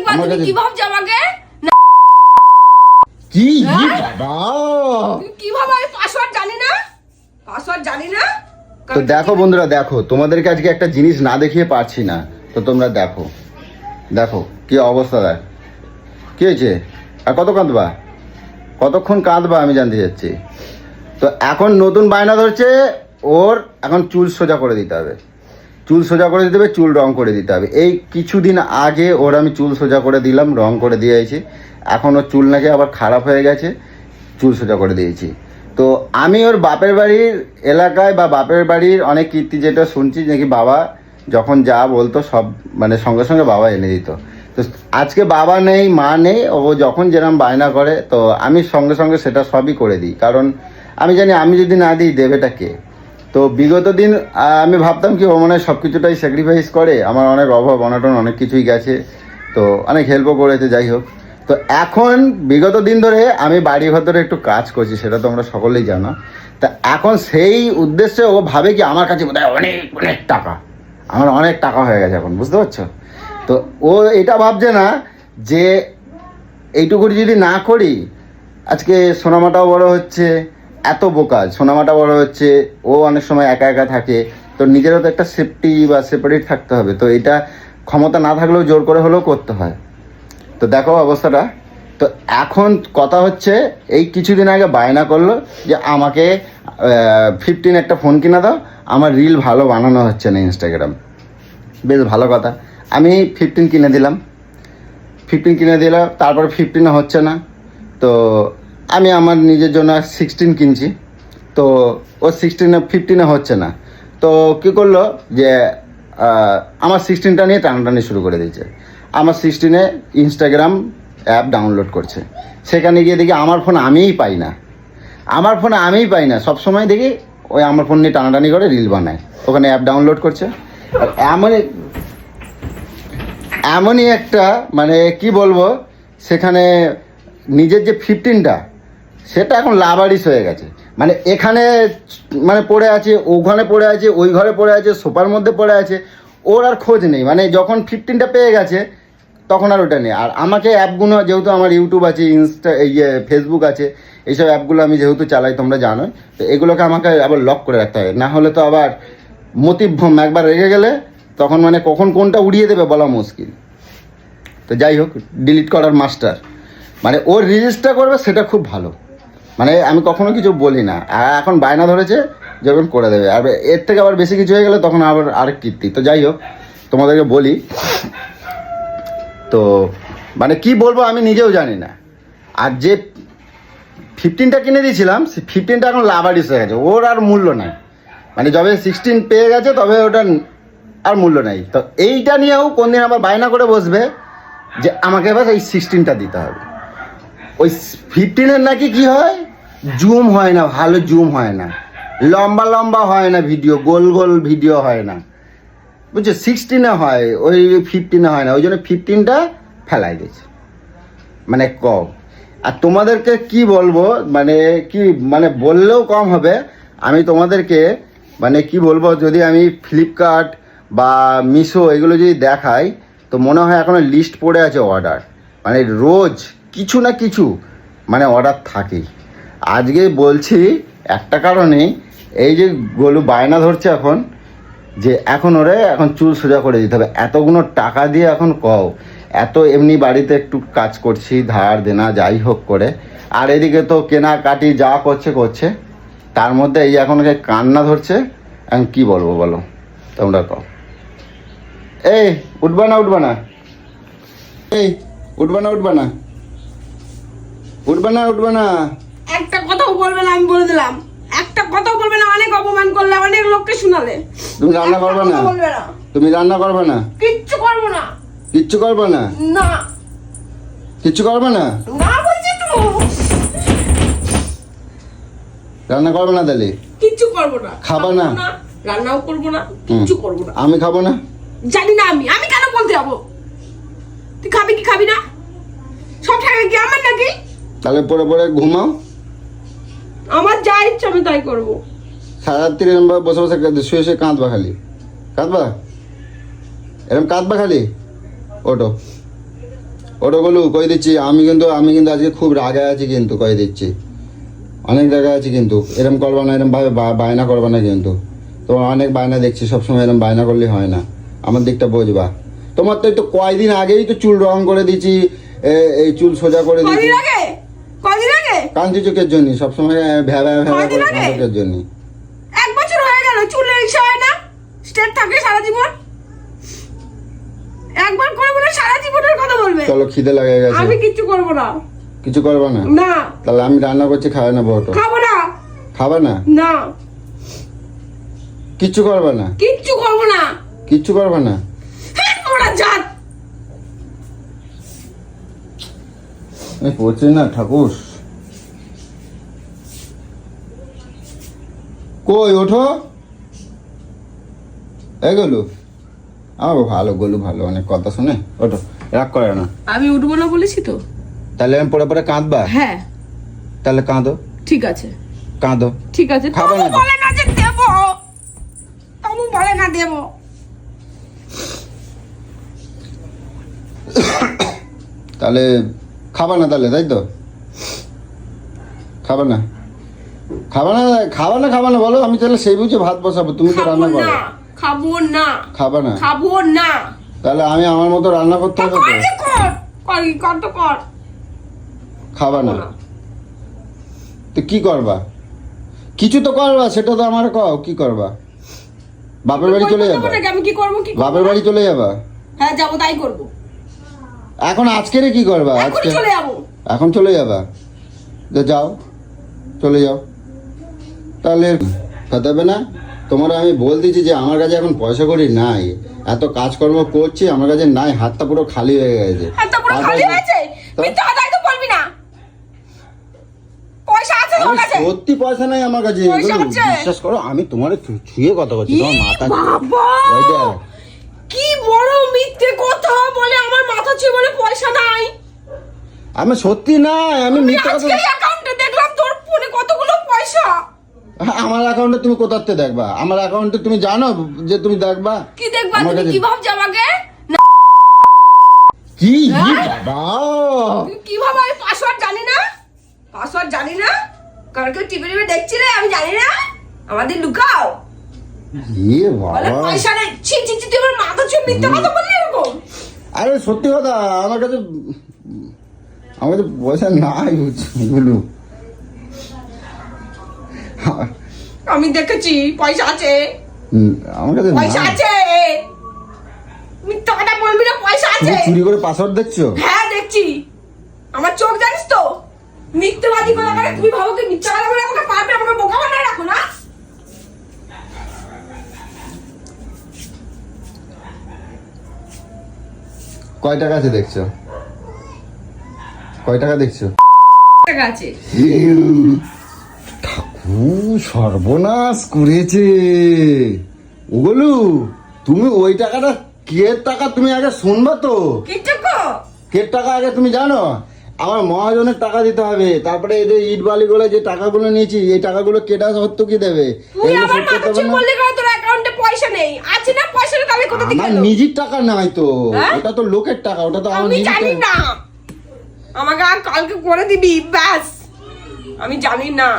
আমার তুমি কাছে- কি ভাবছ আমাকে? কি? হ্যাঁ? বাবা। তুমি কি ভাবো আমি পাসওয়ার্ড জানি না? পাসওয়ার্ড জানি না? তো দেখো বন্ধুরা দেখো তোমাদেরকে আজকে একটা জিনিস না দেখিয়ে পারছি না। তো তোমরা দেখো। দেখো কি অবস্থা দেখ। কি হয়েছে? আর কত কাঁদবা? কতক্ষণ কাঁদবা আমি জানতে চাচ্ছি। তো এখন নতুন বায়না ধরছে ওর এখন চুল সোজা করে দিতে হবে। চুল সোজা করে দিতে হবে, চুল রং করে দিতে হবে। এই কিছুদিন আগে ওর আমি চুল সোজা করে দিলাম, রং করে দিয়েছি। এখন ওর চুল নাকি আবার খারাপ হয়ে গেছে, চুল সোজা করে দিয়েছি। তো আমি ওর বাপের বাড়ির এলাকায় বা বাপের বাড়ির অনেক কীর্তি যেটা শুনছি, নাকি বাবা যখন যা বলতো সব মানে সঙ্গে সঙ্গে বাবা এনে দিত। তো আজকে বাবা নেই, মা নেই, ও যখন যেরকম বায়না করে, তো আমি সঙ্গে সঙ্গে সেটা সবই করে দিই। কারণ আমি জানি, আমি যদি না দিই, দেবেটা কে? তো বিগত দিন আমি ভাবতাম কি ও মনে হয় সব কিছুটাই স্যাক্রিফাইস করে। আমার অনেক অভাব, অনাটন, অনেক কিছুই গেছে। তো অনেক হেল্পও করেছে, যাই হোক। তো এখন, বিগত দিন ধরে আমি বাড়ি ভেতরে একটু কাজ করছি, সেটা তোমরা সকলেই জানো। তা এখন সেই উদ্দেশ্যে ও ভাবে কি আমার কাছে বোধহয় অনেক অনেক টাকা। আমার অনেক টাকা হয়ে গেছে এখন, বুঝতে পারছ? তো ও এটা ভাবছে না যে এইটুকু যদি না করি, আজকে সোনামাটাও বড় হচ্ছে এত বোকা, সোনামাটা বড় হচ্ছে, ও অনেক সময় একা একা থাকে, তো নিজেরও তো একটা সেফটি বা সেপারেট থাকতে হবে, তো এটা ক্ষমতা না থাকলেও জোর করে হলেও করতে হয়। তো দেখো অবস্থাটা, তো এখন কথা হচ্ছে, এই কিছুদিন আগে বায়না করল যে আমাকে ফিফটিন একটা ফোন কিনে দাও, আমার রিল ভালো বানানো হচ্ছে না ইনস্টাগ্রাম বেশ ভালো কথা, আমি ফিফটিন কিনে দিলাম। ফিফটিন কিনে দিলাম, তারপর ফিফটিনে হচ্ছে না, তো আমি আমার নিজের জন্য সিক্সটিন কিনছি। তো ও সিক্সটিনে ফিফটিনে হচ্ছে না। তো কী করল যে আমার সিক্সটিনটা নিয়ে টানাটানি শুরু করে দিয়েছে। আমার সিক্সটিনে ইনস্টাগ্রাম অ্যাপ ডাউনলোড করছে। সেখানে গিয়ে দেখি আমার ফোন আমিই পাই না। আমার ফোনে আমিই পাই না। সব সময় দেখি ওই আমার ফোন নিয়ে টানাটানি করে রিল বানায়। ওখানে অ্যাপ ডাউনলোড করছে। আর এমন এমনই একটা মানে কি বলব, সেখানে নিজের যে ফিফটিনটা সেটা এখন লাভারিস হয়ে গেছে। মানে এখানে মানে পড়ে আছে, ওখানে পড়ে আছে, ওই ঘরে পড়ে আছে, সোফার মধ্যে পড়ে আছে, ওর আর খোঁজ নেই। মানে যখন ফিফটিনটা পেয়ে গেছে, তখন আর ওটা নেই। আর আমাকে অ্যাপগুলো, যেহেতু আমার ইউটিউব আছে ইনস্টা ইয়ে ফেসবুক আছে, এইসব অ্যাপগুলো আমি যেহেতু চালাই, তোমরা জানো তো এগুলোকে আমাকে আবার লক করে রাখতে হবে। না হলে তো আবার মতিভ্রম একবার রেগে গেলে তখন মানে কখন কোনটা উড়িয়ে দেবে বলা মুশকিল। তো যাই হোক ডিলিট করার মাস্টার মানে ওর রেজিস্টার করবে, সেটা খুব ভালো। মানে আমি কখনো কিছু বলি না। এখন বায়না ধরেছে যখন করে দেবে। আর এর থেকে আবার বেশি কিছু হয়ে গেলে তখন আবার আরেক কীর্তি। তো যাই হোক, তোমাদেরকে বলি, তো মানে কি বলব আমি নিজেও জানি না। আর যে ফিফটিনটা কিনে দিয়েছিলাম, সে ফিফটিনটা এখন লাভারিস হয়ে গেছে। ওর আর মূল্য নাই। মানে যবে সিক্সটিন পেয়ে গেছে, তবে ওটা আর মূল্য নেই। তো এইটা নিয়েও কোনদিন আবার বায়না করে বসবে যে আমাকে এবার এই সিক্সটিনটা দিতে হবে। ওই ফিফটিনের নাকি কি হয়? জুম হয় না, ভালো জুম হয় না। লম্বা লম্বা হয় না ভিডিও গোল গোল ভিডিও হয় না। বুঝছ সিক্সটিনে হয়, ওই ফিফটিনে হয় না, ওই জন্য ফিফটিনটা ফেলাই দিয়েছে। মানে কম। আর তোমাদেরকে কি বলব মানে কি মানে বললেও কম হবে, আমি তোমাদেরকে মানে কি বলব, যদি আমি ফ্লিপকার্ট বা মিশো এগুলো যদি দেখাই, তো মনে হয় এখনও লিস্ট পড়ে আছে অর্ডার মানে রোজ কিছু না কিছু মানে অর্ডার থাকেই। আজকে বলছি একটা কারণে, এই যে গোলু বায়না ধরছে এখন, যে এখন ওরে এখন চুল সোজা করে দিতে হবে। এতগুলো টাকা দিয়ে এখন কও, এত এমনি বাড়িতে একটু কাজ করছি, ধার দেনা যাই হোক করে। আর এদিকে তো কেনাকাটি যা করছে করছে। তার মধ্যে এই এখন ওকে কান্না ধরছে, এখন কি বলব বলো, তোমরা কও। এই, উঠবা না উঠবা না। এই, উঠবা না উঠবা না। উঠবা না উঠবা না। একটা কথাও বলবে না আমি বলে দিলাম। একটা কথাও বলবে না অনেক অপমান করলে অনেক লোককে শোনালে। তুমি রান্না করবে না? বলবে না। তুমি রান্না করবে না? কিচ্ছু করব না। কিচ্ছু করবে না? না। কিচ্ছু করবে না? না বলছি তো। রান্না করবে না তাহলে? কিচ্ছু করব না। খাবা না? রান্নাও করব না কিচ্ছু করব না। আমি খাব না? জানি না আমি। আমি কেন বলতে যাব? তুই খাবি কি খাবি না? সব টাকা কি আমার নাকি? তাহলে পরে পরে ঘুমাও। আমার যা ইচ্ছা আমি তাই করব। সারা রাত্রি এরম ভাবে বসে বসে শুয়ে শুয়ে কাঁদবা খালি। কাঁদবা? এরম কাঁদবা খালি? ওটো ওটা গলু কই দিচ্ছি? আমি কিন্তু আমি কিন্তু আজকে খুব রাগে আছি কিন্তু কই দিচ্ছি? অনেক জায়গায় আছি কিন্তু। এরম করবা না এরম ভাবে বায়না করবা না কিন্তু। তোমার অনেক বায়না দেখছি সবসময় এরম বায়না করলে হয় না। আমার দিকটা বুঝবা। তোমার তো একটু কয়দিন আগেই তো চুল রং করে দিচ্ছি এই চুল সোজা করে দিচ্ছি কদিন আগে? কান্তি চোখের জন্য সবসময় করে আগে? চোখের জন্য এক বছর হয়ে গেল চুলের ইচ্ছা হয় না স্টেট থাকে সারা জীবন একবার করে বলে সারা জীবনের কথা বলবে। চলো খিদে লাগে গেছে। আমি কিচ্ছু করব না। কিছু করবা না? না। তাহলে আমি রান্না করছি খাবে না বউটো? খাব না। খাবে না? না। কিচ্ছু করবে না? কিচ্ছু করব না। কিচ্ছু করবে না হ্যাঁ ওরা জাত আমি পড়ছি না ঠাকুর। কই ওঠো। এই গলু। আমার ভালো গলু ভালো অনেক কথা শুনে। ওঠো রাগ করে না। আমি উঠবো না বলেছি তো? তাহলে আমি পরে পরে কাঁদবা? হ্যাঁ। তাহলে কাঁদো। ঠিক আছে। কাঁদো। ঠিক আছে খাবে না? বলে না যে দেবো। তবু বলে না দেবো। তাহলে খাবা না তাহলে তাই তো? খাবা না। খাবা না খাবা না খাবা না বলো আমি তাহলে সেই বুঝে ভাত বসাবো তুমি তো রান্না করো। না খাব না খাবা না। খাব না। তাহলে আমি আমার মতো রান্না করতে হবে তো? কর খাবা না। তো কি করবা? কিছু তো করবা সেটা তো আমার কও কি করবা? বাপের বাড়ি চলে যাবা? আমি কি করব কি বাপের বাড়ি চলে যাবা? হ্যাঁ যাব তাই করব। এখন আজকেরে কি করবা? আজকে এখন চলে যাবা? যে যাও চলে যাও। তাহলে খেতে হবে না? তোমার আমি বলতেছি যে আমার কাছে এখন পয়সা করি নাই। এত কাজকর্ম করছি আমার কাছে নাই হাতটা পুরো খালি হয়ে গেছে। হাতটা পুরো খালি হয়েছে? মিথ্যা কথাই তো বলবি না। পয়সা আছে তোর আমি কাছে। সত্যি পয়সা নাই আমার কাছে? বিশ্বাস করো আমি তোমার ছুঁয়ে কথা বলছি। তোমার মাথা বাবা! কি বড় মিথ্যে কথা বলে আমার মাথা ছুঁয়ে বলে পয়সা নাই। আমি সত্যি আমি মিথ্যা কথা অ্যাকাউন্টে দেখলাম তোর ফোনে কতগুলো পয়সা। আমার অ্যাকাউন্টে তুমি কোথাতে দেখবা? আমার অ্যাকাউন্টে তুমি জানো যে তুমি দেখবা? কি দেখবা? তুমি কি ভাবছ আমাকে? কি? হ্যাঁ? বাবা! কি ভাবো? আমি পাসওয়ার্ড জানি না। পাসওয়ার্ড জানি না। টিপে দেখছি রে আমি জানি না। আমাদের লুকাও। বাবা! পয়সা নেই। ছি ছি তুই আমার মাথা ছুঁয়ে মিথ্যে কথা বললি? আরে সত্যি কথা আমার কাছে আমার কাছে পয়সা নাই বলু। আমি দেখেছি পয়সা আছে। আমার কাছে পয়সা আছে। মিথ্যা কথা বলবি না পয়সা আছে। চুরি করে পাসওয়ার্ড দেখছ? হ্যাঁ দেখছি। আমার চোখ জানিস তো? মিথ্যেবাদী কথা করে তুমি ভাবো কি মিথ্যা কথা বলে আমাকে পারবে? আমাকে বোকা বানায় রাখো না? কয় টাকা আছে দেখছ? কয় টাকা দেখছ? টাকা আছে। ঠাকুর সর্বনাশ করেছে। ওগুলো তুমি ওই টাকাটা কে টাকা তুমি আগে শুনবা তো? কে টাকা আগে তুমি জানো? আমার মহাজনের টাকা দিতে হবে। তারপরে এই যে ইট বালিগুলো যে টাকাগুলো নিয়েছি এই টাকাগুলো কেটা সত্য কি দেবে? তুই করতে মাথা ছুঁয়ে বললি কেন তোর অ্যাকাউন্টে পয়সা নেই? আছে না পয়সাটা তাহলে কোথা থেকে আমার? নিজের টাকা নাই তো। হ্যাঁ? ওটা তো লোকের টাকা ওটা তো আমার আমি নিজের জানি টাকা। না। আমাকে আর কালকে করে দিবি ব্যাস। আমি জানি না।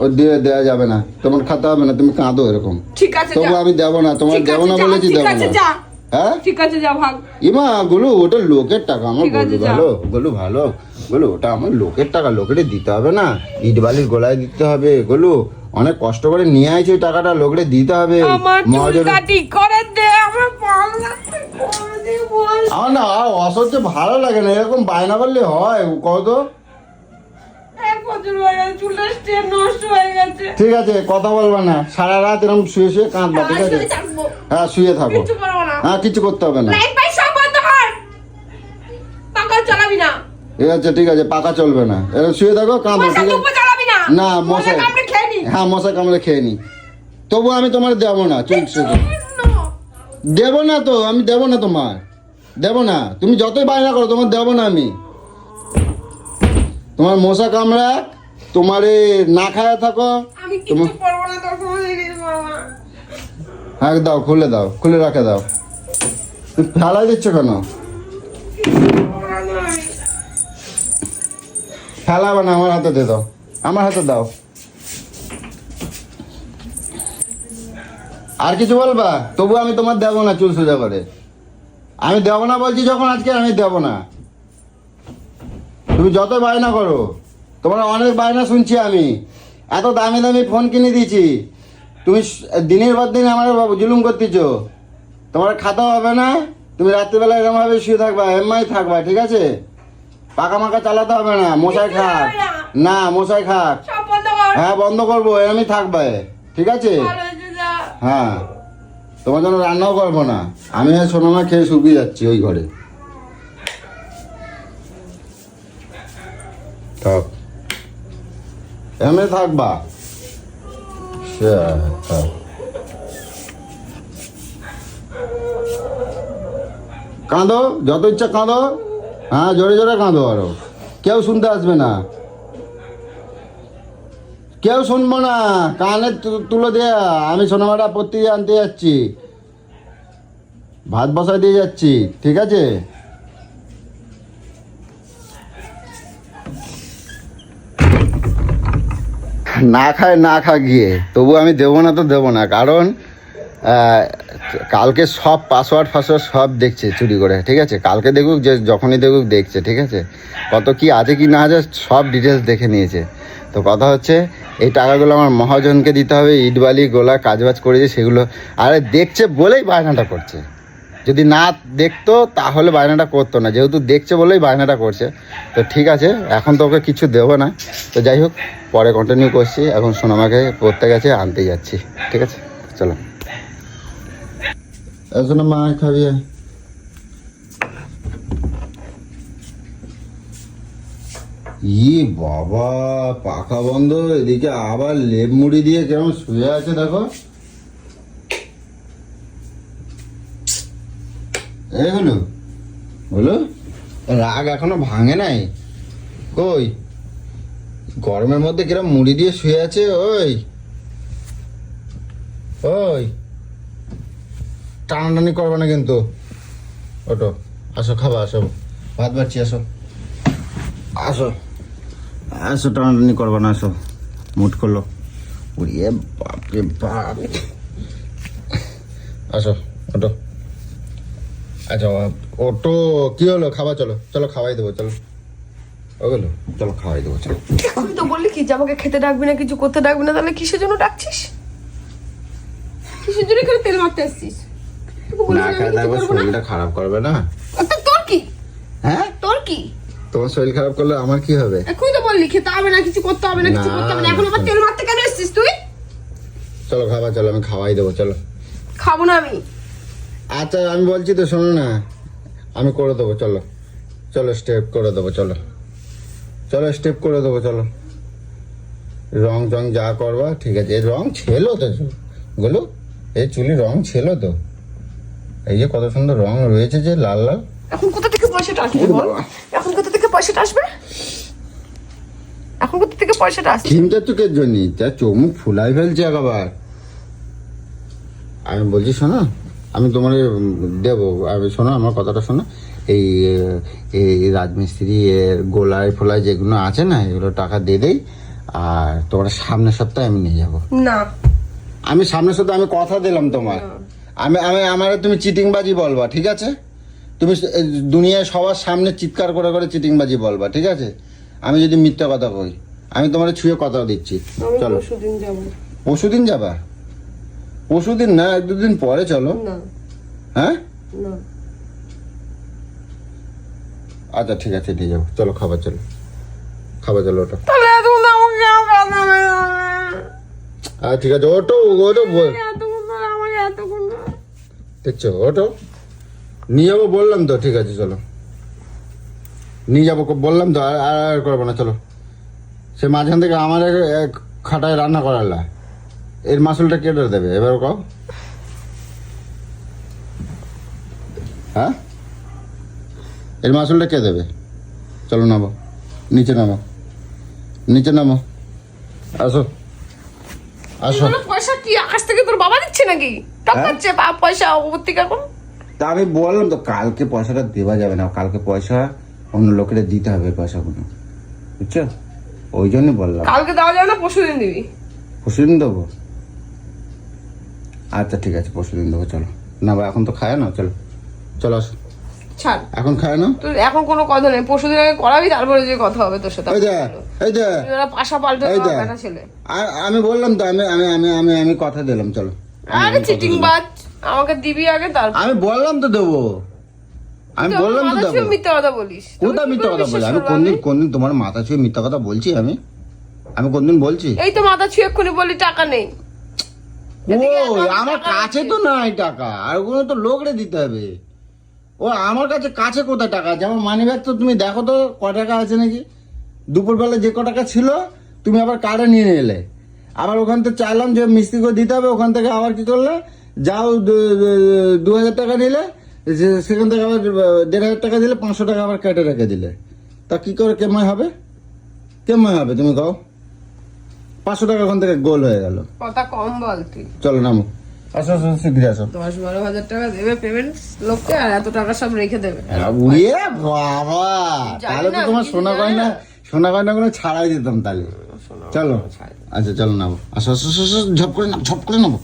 ও দিয়ে দেওয়া যাবে না। তোমার খাতে হবে না তুমি কাঁদো এরকম। ঠিক আছে তবু আমি দেবো না তোমার দেবো না বলেছি ঠিক দেবো আছে না। যা। হ্যাঁ? ঠিক আছে যা ভাগ। ইমা গুলু ওটা লোকের টাকা আমার গলু ভালো। গলু ভালো। গলু ওটা আমার লোকের টাকা লোকের দিতে হবে না। ইট বালির গোলায় দিতে হবে। গলু অনেক কষ্ট করে নিয়ে আইছে ওই টাকাটা লোকের দিতে হবে। আমার চুল কাটি করে দে আমার ভালো লাগছে করে দে বল। না অসহ্য ভালো লাগে না এরকম বায়না করলে হয়। কত এক বছর হয়ে গেছে চুলের স্টেপ নষ্ট হয়ে গেছে ঠিক আছে কথা বলবা না। সারা রাত এরকম শুয়ে শুয়ে কাঁদবা ঠিক আছে? হ্যাঁ শুয়ে থাকো। হ্যাঁ কিছু করতে হবে না। ঠিক আছে ঠিক আছে পাকা চলবে না। এরকম শুয়ে থাকো কাঁদো ঠিক আছে? না। মশা হ্যাঁ মশা কামড়ে খেয়ে নি। তবু আমি তোমার দেবো না চুল শুধু। দেবো না তো আমি দেবো না তোমার। দেবো না। তুমি যতই বায়না করো তোমার দেবো না আমি। তোমার মশা কামড়া তোমারে না খায়া থাকো। না হ্যাঁ দাও খুলে দাও খুলে রাখে দাও। ফেলাই দিচ্ছ কেন? ফেলাবে না আমার হাতে দে দাও আমার হাতে দাও। আর কিছু বলবা? তবু আমি তোমার দেবো না চুল সোজা করে। আমি দেবো না বলছি যখন আজকে আমি দেবো না। তুমি যত বায়না করো তোমার অনেক বায়না শুনছি আমি। এত দামি দামি ফোন কিনে দিয়েছি। তুমি দিনের পর দিন আমার বাবু জুলুম করতেছো। তোমার খাতা হবে না তুমি রাত্রিবেলা এরকমভাবে শুয়ে থাকবা এমআই থাকবা ঠিক আছে? পাকা মাকা চালাতে হবে না মশাই খাক। না। মশাই খাক। হ্যাঁ বন্ধ করব এরমই থাকবে ঠিক আছে। হ্যাঁ তোমার জন্য রান্নাও করব না। আমি সোনামা খেয়ে শুকিয়ে যাচ্ছি ওই ঘরে। এমনি থাকবা? সে, কাঁদো? যত ইচ্ছা কাঁদো। হ্যাঁ জোরে জোরে কাঁদো আরও। কেউ শুনতে আসবে না। কেউ শুনব না। কানে তুলো দেয়া। আমি সোনামাটা প্রতি আনতে যাচ্ছি। ভাত বসাই দিয়ে যাচ্ছি। ঠিক আছে? না খায়, না খা গিয়ে। তবু আমি দেবো না তো দেবো না, কারণ কালকে সব পাসওয়ার্ড ফাসওয়ার্ড সব দেখছে চুরি করে, ঠিক আছে? কালকে দেখুক যে যখনই দেখুক দেখছে, ঠিক আছে? কত কি আছে কি না আছে সব ডিটেলস দেখে নিয়েছে। তো কথা হচ্ছে, এই টাকাগুলো আমার মহাজনকে দিতে হবে, ইটবালি, গোলা, কাজবাজ করেছে, সেগুলো, আরে দেখছে বলেই বায়নাটা করছে। যদি না দেখতো, তাহলে বায়নাটা করতো না। যেহেতু দেখছে বলেই বায়নাটা করছে। তো ঠিক আছে, এখন তো ওকে কিছু দেবো না। তো যাই হোক, পরে কন্টিনিউ করছি। এখন সোনামাকে পড়তে গেছে, আনতে যাচ্ছি। ঠিক আছে? চলো। এখন মা খাবি। ই বাবা, পাখা বন্ধ। এদিকে আবার লেপ মুড়ি দিয়ে কেমন শুয়ে আছে, দেখো। এই হলো। হলো? রাগ এখনও ভাঙে নাই? কই? গরমের মধ্যে কিরম মুড়ি দিয়ে শুয়ে আছে, ওই? ওই? টানাটানি করবে না কিন্তু। ওটো আসো, খাবা, আসো। ভাত বাড়ছি, আসো। আসো। আসো, টানাটানি করবে না, আসো। মুট করল। উড়িয়ে বাপরে বাপ। আসো ওটো আচ্ছা ওটো কি হলো? খাবার চলো চলো খাওয়াই দেবো চলো। ওগুলো চলো খাওয়াই দেবো চলো। আমি তো বললি কি যে আমাকে খেতে ডাকবি না কিছু করতে ডাকবি না তাহলে কিসের জন্য ডাকছিস? কিসের জন্য করে তেল মারতে আসছিস? না। শরীরটা খারাপ করবে না। তো তোর কি? হ্যাঁ? তোর কি? তোমার শরীর খারাপ করলে আমার কি হবে? তো বললি খেতে হবে না কিছু করতে হবে না কিছু করতে হবে না। এখন আবার তেল মারতে কেন এসছিস তুই? চলো খাবার চলো আমি খাওয়াই দেবো চলো। খাব না আমি। আচ্ছা আমি বলছি তো শোনো না। আমি করে দেবো চলো। চলো স্টেপ করে দেবো চলো। চলো স্টেপ করে দেবো চলো। রং টং যা করবা ঠিক আছে। এই রং ছিল তো গুলো। এই চুলি রং ছিল তো। এই যে কত সুন্দর রং রয়েছে যে লাল লাল। এখন কোথা থেকে পয়সাটা আসবে বল? এখন কোথা থেকে পয়সাটা আসবে? এখন কোথা থেকে পয়সাটা আসবে? ক্রিমটা চোখের জন্য যা চোখ মুখ ফুলাই ফেলছে একবার। আমি বলছি শোনো আমি তোমার দেবো। আমি শোনো আমার কথাটা শোনো। এই এই রাজমিস্ত্রি এর গোলায় ফোলায় যেগুলো আছে না এগুলো টাকা দিয়ে দেই। আর তোমার সামনের সপ্তাহে আমি নিয়ে যাব। না। আমি সামনের সপ্তাহে আমি কথা দিলাম তোমার আমি আমি আমার তুমি চিটিংবাজি বলবা ঠিক আছে? তুমি দুনিয়ায় সবার সামনে চিৎকার করে করে চিটিংবাজি বলবা ঠিক আছে? আমি যদি মিথ্যা কথা কই আমি তোমার ছুঁয়ে কথা দিচ্ছি। চলো। পরশুদিন যাব? পরশুদিন যাবা পরশুদিন না এক দুদিন পরে চলো। হ্যাঁ? আচ্ছা ঠিক আছে নিয়ে যাব। চলো খাবার চলো খাবার চলো ওটা? আচ্ছা ঠিক আছে ওটো ওটো বল। দেখছ ওটো নিয়ে যাব বললাম তো ঠিক আছে চলো। নিয়ে যাব বললাম তো আর আর আর করব না চলো। সে মাঝখান থেকে আমার এক- এক খাটায় রান্না করালা। এর মাসুলটা কেটে দেবে? এবার কও। হ্যাঁ? এর মাসুলটা কে দেবে? চলো নামো। নিচে নামো। নিচে নামো। আসো। আসো। পয়সা কি? আকাশ থেকে তোর বাবা দিচ্ছে নাকি? টাকাচ্ছে পয়সা উপর থেকে এখন তা আমি বললাম তো কালকে পয়সাটা দেওয়া যাবে না। কালকে পয়সা অন্য লোকেরা দিতে হবে পয়সাগুলো। বুঝছ? ওই জন্য বললাম। কালকে দেওয়া যাবে না পরশু দিন দিবি। পরশু দিন দেবো? আচ্ছা ঠিক আছে পরশু দিন দেবো চলো। না বা এখন তো খায় না চলো। চলো আসো। ছাড়। এখন খায় না? তোর এখন কোনো কথা নেই। পরশু দিন আগে করাবি তারপরে যে কথা হবে তোর সাথে। এই যে এই যে ওরা পাশা পাল্টে এই যে। ছেলে? আ- আমি বললাম তো আমি আমি আমি আমি আমি কথা দিলাম চলো। আরে চিটিং বাজ আমাকে দিবি আগে তারপর। আমি বললাম তো দেবো। আমি বললাম তো দেবো। মিথ্যে কথা বলিস। কোথা মিথ্যা কথা বলি আমি কোনদিন? কোনদিন তোমার মাথা ছুঁয়ে মিথ্যা কথা বলছি আমি? আমি কোনদিন বলছি? এই তো মাথা ছুঁয়ে এক্ষুনি বলি টাকা নেই। ও আমার কাছে তো নাই টাকা আর ওগুলো তো লোকরে দিতে হবে। ও আমার কাছে কাছে কোথায় টাকা আছে? আমার মানি ব্যাগ তো তুমি দেখো তো ক টাকা আছে নাকি? দুপুরবেলা যে ক টাকা ছিল তুমি আবার কার্ডে নিয়ে এলে। আবার ওখান থেকে চাইলাম যে মিস্ত্রিকে দিতে হবে ওখান থেকে আবার কি করলে? যাও দু- হাজার টাকা নিলে সেখান থেকে আবার দেড় হাজার টাকা দিলে পাঁচশো টাকা আবার কেটে রেখে দিলে। তা কি করে কেমন হবে? কেমন হবে তুমি কও? পাঁচশো টাকা ওখান থেকে গোল হয়ে গেল। কথা কম বল তুই। চলো নামো। আসো আসো শীঘ্রই আসো। দশ বারো হাজার টাকা দেবে পেমেন্ট লোককে আর এত টাকা সব রেখে দেবে। উড়িয়ে বাবা! তাহলে তো তোমার সোনা গয়না সোনা গয়না গুলো ছাড়াই দিতাম তাহলে। চলো। আচ্ছা চলো নামো। আসো আসো আসো, ঝপ করে ঝপ করে নামো।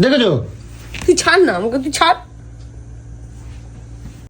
দেখেছ? তুই ছাড় না আমাকে তুই ছাড়।